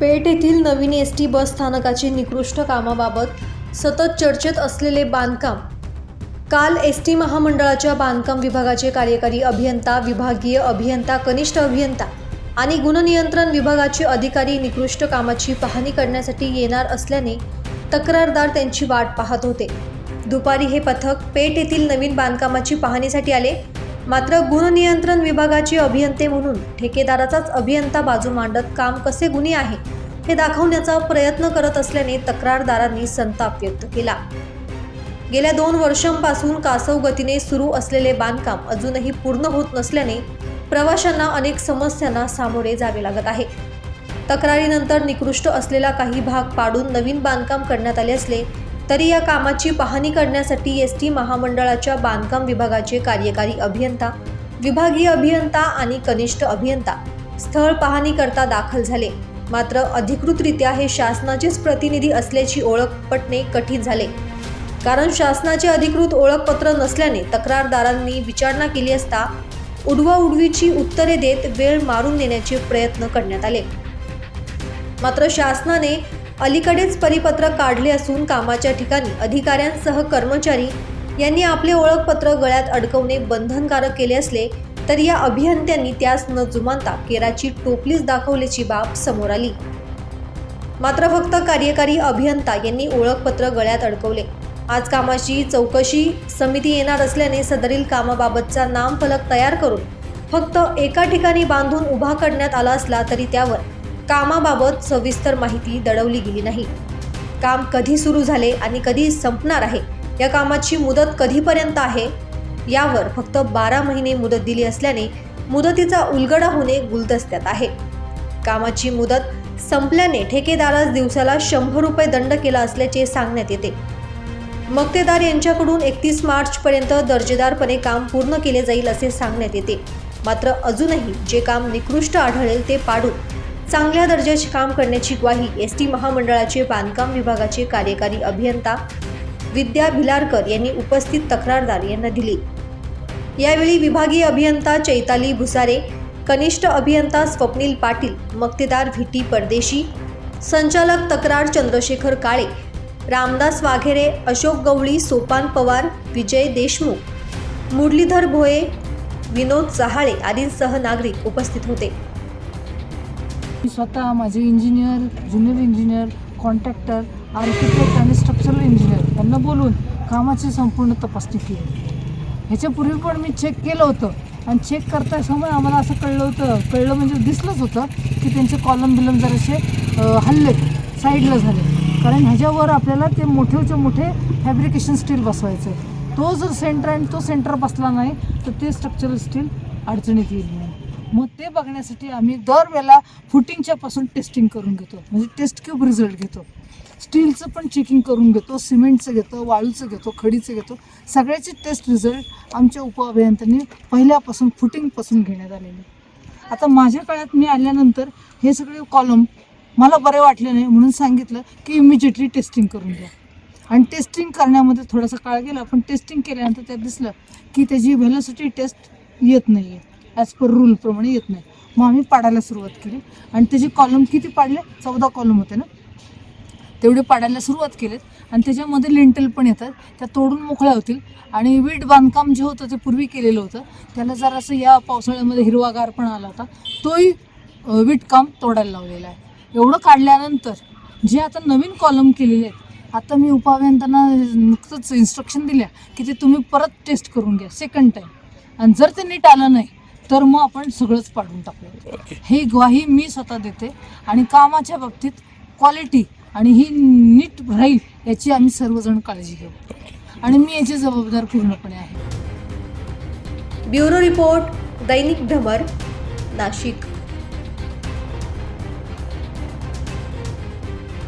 पेठ येथील नवीन S T bus स्थानकाची निकृष्ट कामाबाबत सतत चर्चेत असलेले बांधकाम. काल एस टी महामंडळाच्या बांधकाम विभागाचे कार्यकारी अभियंता विभागीय अभियंता कनिष्ठ अभियंता आणि गुणनियंत्रण विभागाचे अधिकारी निकृष्ट कामाची पाहणी करण्यासाठी येणार असल्याने तक्रारदार त्यांची वाट पाहत होते. दुपारी हे पथक पेठ येथील नवीन बांधकामाची पाहणीसाठी आले. मात्र गुणनियंत्रण विभागाचे अभियंते म्हणून ठेकेदाराचाच अभियंता बाजू मांडत काम कसे गुन्हे आहे हे दाखवण्याचा प्रयत्न करत असल्याने तक्रारदारांनी संताप व्यक्त केला. गेल्या दोन वर्षांपासून कासव गतीने सुरू असलेले बांधकाम अजूनही पूर्ण होत नसल्याने प्रवाशांना अनेक समस्यांना सामोरे जावे लागत आहे. तक्रारीनंतर निकृष्ट असलेला काही भाग पाडून नवीन बांधकाम करण्यात आले असले तरी या कामाची पाहणी करण्यासाठी एस टी महामंडळाच्या बांधकाम विभागाचे कार्यकारी अभियंता विभागीय अभियंता आणि कनिष्ठ अभियंता स्थळ पाहणी करता दाखल झाले. मात्र अधिकृतरित्या हे शासनाचेच प्रतिनिधी असल्याची ओळख पटणे कठीण झाले. कारण शासनाचे अधिकृत ओळखपत्र नसल्याने तक्रारदारांनी विचारणा केली असता उडवाउडवीची उत्तरे देत वेळ मारून नेण्याचे प्रयत्न करण्यात आले. मात्र शासनाने अलीकडेच परिपत्रक काढले असून कामाच्या ठिकाणी अधिकाऱ्यांसह कर्मचारी यांनी आपले ओळखपत्र गळ्यात अडकवणे बंधनकारक केले असले तरी या अभियंत्यांनी त्यास न जुमानता केराची टोपलीच दाखवल्याची बाब समोर आली. मात्र फक्त कार्यकारी अभियंता यांनी ओळखपत्र गळ्यात अडकवले. आज कामाची चौकशी समिती येणार असल्याने सदरील कामाबाबतचा नामफलक तयार करून फक्त एका ठिकाणी बांधून उभा करण्यात आला असला तरी त्यावर कामाबाबत सविस्तर माहिती दडवली गेली नाही. काम कधी सुरू झाले आणि कधी संपणार आहे या कामाची मुदत कधीपर्यंत आहे यावर फक्त बारा महिने मुदत दिली असल्याने मुदतीचा उलगडा होणे गुलदस्त्यात आहे. कामाची मुदत संपल्याने ठेकेदारास दिवसाला शंभर रुपये दंड केला असल्याचे सांगण्यात येते. मक्तेदार यांच्याकडून एकतीस मार्चपर्यंत दर्जेदारपणे काम पूर्ण केले जाईल असे सांगण्यात येते. मात्र अजूनही जे काम निकृष्ट आढळेल ते पाडून चांगल्या दर्जाचे काम करण्याची ग्वाही एस टी महामंडळाचे बांधकाम विभागाचे कार्यकारी अभियंता विद्या भिलारकर यांनी उपस्थित तक्रारदार यांना दिली. यावेळी विभागीय अभियंता चैताली भुसारे कनिष्ठ अभियंता स्वप्नील पाटील मक्तेदार व्हीटी परदेशी संचालक तक्रार चंद्रशेखर काळे रामदास वाघेरे अशोक गवळी सोपान पवार विजय देशमुख मुरलीधर भोये विनोद चहाळे आदींसह नागरिक उपस्थित होते. स्वतः माझे engineer junior engineer contractor architect आणि स्ट्रक्चरल इंजिनियर यांना बोलून कामाची संपूर्ण तपासणी केली. ह्याच्यापूर्वी पण मी चेक केलं होतं आणि चेक करता समोर आम्हाला असं कळलं होतं कळलं म्हणजे दिसलंच होतं की त्यांचे कॉलम बिलम जरासे हल्ले साईडला झाले. कारण ह्याच्यावर आपल्याला ते मोठेच्या मोठे फॅब्रिकेशन स्टील बसवायचं आहे तो जर सेंटर आणि तो सेंटर बसला नाही तर ते स्ट्रक्चरल स्टील अडचणीत येईल. मग ते बघण्यासाठी आम्ही दरवेळेला फुटिंगच्या पासून टेस्टिंग करून घेतो. म्हणजे टेस्ट क्यूब रिझल्ट घेतो. स्टीलचं पण चेकिंग करून घेतो सिमेंटचं घेतो वाळूचं घेतो खडीचं घेतो. सगळ्याचे टेस्ट रिझल्ट आमच्या उपअभियंत्यांनी पहिल्यापासून फुटिंगपासून घेण्यात आलेले. आता माझ्या काळात मी आल्यानंतर हे सगळे कॉलम मला बरे वाटले नाही म्हणून सांगितलं की इमिजिएटली टेस्टिंग करून घ्या. आणि टेस्टिंग करण्यामध्ये थोडासा काळ गेला पण टेस्टिंग केल्यानंतर त्यात दिसलं की त्याची व्हेलोसिटी टेस्ट येत नाही आहे ॲज पर रूलप्रमाणे येत नाही. मग आम्ही पाडायला सुरुवात केली. आणि त्याचे कॉलम किती पाडले? चौदा कॉलम होते ना? तेवढे पाडायला सुरुवात केलेत. आणि त्याच्यामध्ये लिंटल पण येतात. त्या तोडून मोकळ्या होतील. आणि वीट बांधकाम जे होतं ते पूर्वी केलेलं होतं. त्याला जरासं या पावसाळ्यामध्ये हिरवागार पण आला होता. तोही वीटकाम तोडायला लावलेला आहे. एवढं काढल्यानंतर जे आता नवीन कॉलम केलेले आहेत आता मी उपअभियंत्यांना नुकतंच इन्स्ट्रक्शन दिल्या की ते तुम्ही परत टेस्ट करून घ्या सेकंड टाईम आणि जर ते नीट आलं नाही तर मग आपण सगळंच पाडून टाकूया. ही ग्वाही मी स्वतः देते आणि कामाच्या बाबतीत क्वालिटी आणि ही नीट राहील याची आम्ही सर्वजण काळजी घेऊ. आणि मी याची जबाबदार पूर्णपणे आहे. ब्युरो रिपोर्ट दैनिक भ्रमर नाशिक.